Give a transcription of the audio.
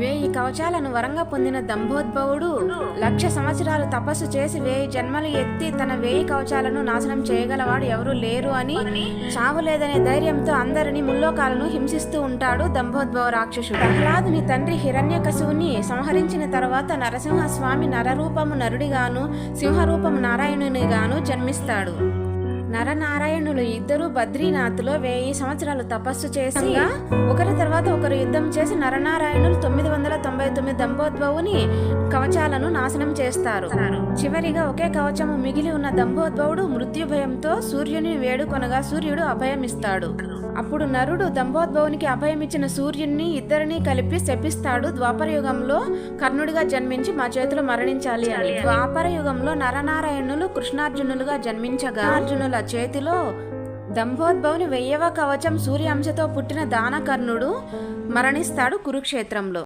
వేయి కవచాలను వరంగా పొందిన దంభోద్భవుడు లక్ష సంవత్సరాలు తపస్సు చేసి వేయి జన్మలు ఎత్తి తన వేయి కవచాలను నాశనం చేయగలవాడు ఎవరూ లేరు అని చావు లేదనే ధైర్యంతో అందరిని ముల్లోకాలను హింసిస్తూ ఉంటాడు దంభోద్భవ రాక్షసుడు. ప్రహ్లాదుని తండ్రి హిరణ్యకశువుని సంహరించిన తర్వాత నరసింహస్వామి నరరూపము నరుడిగాను సింహరూపము నారాయణునిగాను జన్మిస్తాడు. నరనారాయణులు ఇద్దరు బద్రీనాథ్లో వెయ్యి సంవత్సరాలు తపస్సు చేసి ఒకరి తర్వాత ఒకరు యుద్ధం చేసి నరనారాయణులు తొమ్మిది తొంభై తొమ్మిది దంభోద్భవుని కవచాలను నాశనం చేస్తారు. చివరిగా ఒకే కవచము మిగిలి ఉన్న దంభోద్భవుడు మృత్యు భయంతో సూర్యుని వేడుకొనగా సూర్యుడు అభయమిస్తాడు. అప్పుడు నరుడు దంభోద్భవునికి అభయమిచ్చిన సూర్యుని ఇద్దరిని కలిపి శపిస్తాడు. ద్వాపర యుగంలో కర్ణుడిగా జన్మించి మా చేతిలో మరణించాలి అని. ద్వాపర యుగంలో నరనారాయణులు కృష్ణార్జునులుగా జన్మించగా అర్జునుల చేతిలో దంభోద్భవుని వెయ్యవ కవచం సూర్యాంశతో పుట్టిన దానకర్ణుడు మరణిస్తాడు కురుక్షేత్రంలో.